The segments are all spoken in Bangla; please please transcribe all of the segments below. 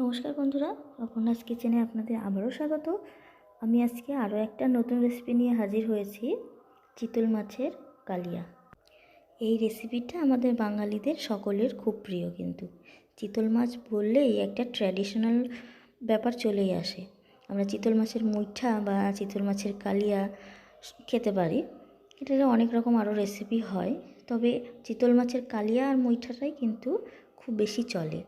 নমস্কার বন্ধুরা, অপর্ণাস কিচেনে আপনাদের আবারও স্বাগত। আমি আজকে আরও একটা নতুন রেসিপি নিয়ে হাজির হয়েছি, চিতল মাছের কালিয়া। এই রেসিপিটা আমাদের বাঙালিদের সকলের খুব প্রিয় কিন্তু। চিতল মাছ বললেই একটা ট্র্যাডিশনাল ব্যাপার চলেই আসে। আমরা চিতল মাছের মুইঠা বা চিতল মাছের কালিয়া খেতে পারি। এটাতে অনেক রকম আরও রেসিপি হয়, তবে চিতল মাছের কালিয়া আর মুইঠাটাই কিন্তু খুব বেশি চলে।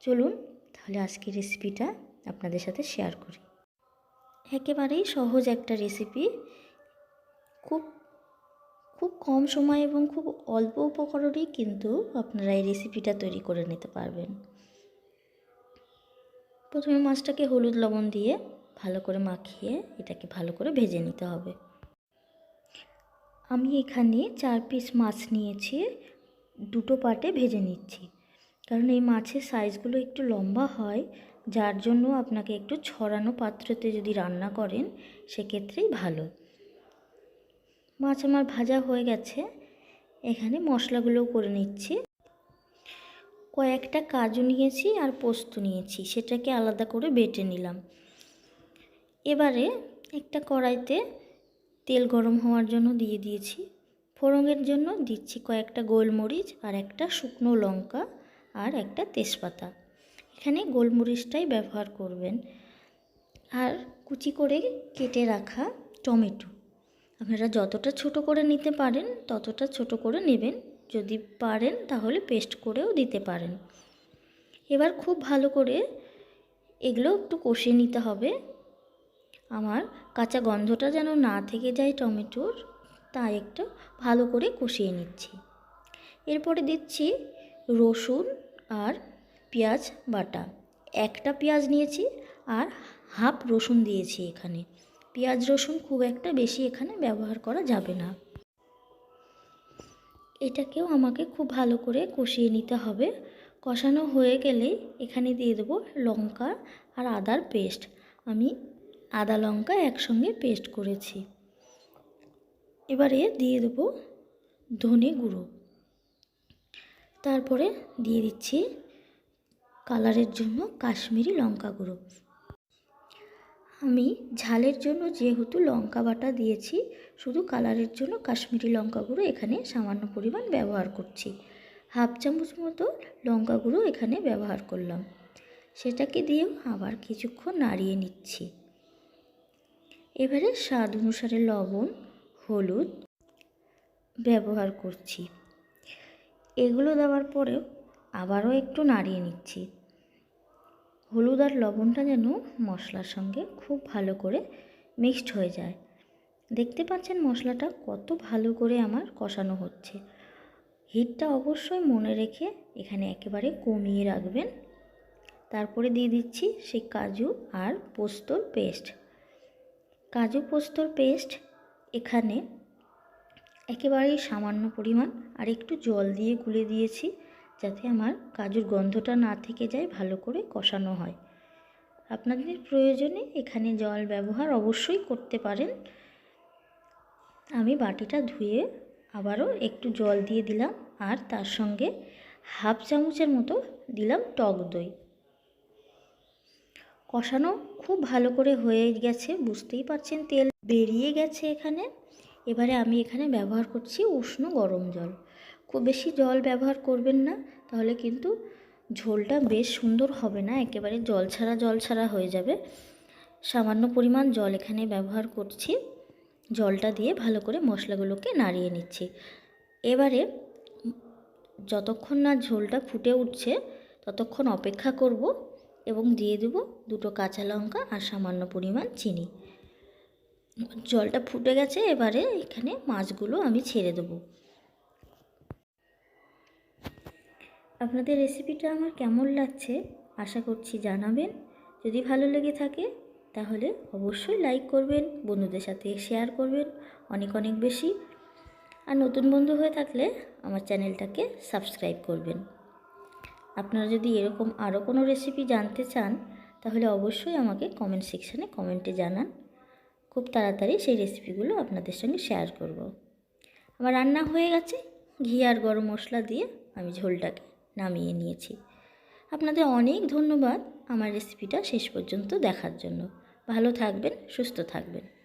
চলুন তাহলে আজকের রেসিপিটা আপনাদের সাথে শেয়ার করি। একেবারেই সহজ একটা রেসিপি খুব খুব কম সময় এবং খুব অল্প উপকরণেই কিন্তু আপনারা এই রেসিপিটা তৈরি করে নিতে পারবেন। প্রথমে মাছটাকে হলুদ লবণ দিয়ে ভালো করে মাখিয়ে এটাকে ভালো করে ভেজে নিতে হবে। আমি এখানে চার পিস মাছ নিয়েছি, দুটো পাটে ভেজে নিচ্ছি। কারণ এই মাছের সাইজগুলো একটু লম্বা হয়, যার জন্য আপনাকে একটু ছড়ানো পাত্রতে যদি রান্না করেন, সেক্ষেত্রেই ভালো। মাছ আমার ভাজা হয়ে গেছে। এখানে মশলাগুলোও করে নিচ্ছি। কয়েকটা কাজু নিয়েছি আর পোস্ত নিয়েছি, সেটাকে আলাদা করে বেটে নিলাম। এবারে একটা কড়াইতে তেল গরম হওয়ার জন্য দিয়ে দিয়েছি। ফোড়নের জন্য দিচ্ছি কয়েকটা গোলমরিচ আর একটা শুকনো লঙ্কা। আর একটা তেজপাতা। এখানে গোলমরিচটাই ব্যবহার করবেন। আর কুচি করে কেটে রাখা টমেটো। আপনারা যতটা ছোট করে নিতে পারেন, ততটা ছোট করে নেবেন। যদি পারেন, তাহলে পেস্ট করেও দিতে পারেন। এবার খুব ভালো করে এগুলো একটু কষিয়ে নিতে হবে। আমার কাঁচা গন্ধটা যেন না থেকে যায় টমেটোর, তাই একটু ভালো করে কষিয়ে নিচ্ছি। এরপরে দিচ্ছি রসুন আর পেঁয়াজ বাটা। একটা পেঁয়াজ নিয়েছি আর হাফ রসুন দিয়েছি এখানে। পেঁয়াজ রসুন খুব একটা বেশি এখানে ব্যবহার করা যাবে না। এটাকেও আমাকে খুব ভালো করে কষিয়ে নিতে হবে। কষানো হয়ে গেলে এখানে দিয়ে দেবো লঙ্কা আর আদার পেস্ট। আমি আদা লঙ্কা একসঙ্গে পেস্ট করেছি। এবারে দিয়ে দেবো ধনে গুঁড়ো। তারপরে দিয়ে দিচ্ছি কালারের জন্য কাশ্মীরি লঙ্কা গুঁড়ো। আমি ঝালের জন্য যেহেতু লঙ্কা বাটা দিয়েছি, শুধু কালারের জন্য কাশ্মীরি লঙ্কা গুঁড়ো এখানে সামান্য পরিমাণ ব্যবহার করছি। হাফ চামচ মতো লঙ্কা গুঁড়ো এখানে ব্যবহার করলাম। সেটাকে দিয়েও আবার কিছুক্ষণ নাড়িয়ে নিচ্ছি। এবারে স্বাদ অনুসারে লবণ, হলুদ ব্যবহার করছি। এগুলো দেওয়ার পরেও আবারও একটু নাড়িয়ে নিচ্ছি। হলুদ আর লবণটা যেন মশলার সঙ্গে খুব ভালো করে মিক্সড হয়ে যায়। দেখতে পাচ্ছেন মশলাটা কত ভালো করে আমার কষানো হচ্ছে। হিটটা অবশ্যই মনে রেখে এখানে একেবারে কমিয়ে রাখবেন। তারপরে দিয়ে দিচ্ছি সেই কাজু আর পোস্তর পেস্ট। কাজু পোস্তর পেস্ট এখানে একেবারেই সামান্য পরিমাণ আর একটু জল দিয়ে গুলে দিয়েছি যাতে আমার কাজুর গন্ধটা না থেকে যায়, ভালো করে কষানো হয়। আপনাদের প্রয়োজনে এখানে জল ব্যবহার অবশ্যই করতে পারেন। আমি বাটিটা ধুয়ে আবারও একটু জল দিয়ে দিলাম আর তার সঙ্গে হাফ চামচের মতো দিলাম টক দই। কষানো খুব ভালো করে হয়ে গেছে, বুঝতেই পারছেন তেল। বেরিয়ে গেছে এখানে। এবারে আমি এখানে ব্যবহার করছি উষ্ণ গরম জল। খুব বেশি জল ব্যবহার করবেন না, তাহলে কিন্তু ঝোলটা বেশ সুন্দর হবে না, একেবারে জল ছাড়া জল ছাড়া হয়ে যাবে। সামান্য পরিমাণ জল এখানে ব্যবহার করছি। জলটা দিয়ে ভালো করে মশলাগুলোকে নাড়িয়ে নিচ্ছি। এবারে যতক্ষণ না ঝোলটা ফুটে উঠছে, ততক্ষণ অপেক্ষা করব এবং দিয়ে দেব দুটো কাঁচা লঙ্কা আর সামান্য পরিমাণ চিনি। জলটা ফুটে গেছে, এবারে এখানে মাছগুলো আমি ছেড়ে দেবো। আপনাদের রেসিপিটা আমার কেমন লাগছে আশা করছি জানাবেন। যদি ভালো লেগে থাকে, তাহলে অবশ্যই লাইক করবেন, বন্ধুদের সাথে শেয়ার করবেন অনেক অনেক বেশি। আর নতুন বন্ধু হয়ে থাকলে আমার চ্যানেলটাকে সাবস্ক্রাইব করবেন। আপনারা যদি এরকম আরও কোনো রেসিপি জানতে চান, তাহলে অবশ্যই আমাকে কমেন্ট সেকশানে কমেন্টে জানান। খুব তাড়াতাড়ি সেই রেসিপিগুলো আপনাদের সঙ্গে শেয়ার করব। আমার রান্না হয়ে গেছে। ঘি আর গরম মশলা দিয়ে আমি ঝোলটাকে নামিয়ে নিয়েছি। আপনাদের অনেক ধন্যবাদ আমার রেসিপিটা শেষ পর্যন্ত দেখার জন্য। ভালো থাকবেন, সুস্থ থাকবেন।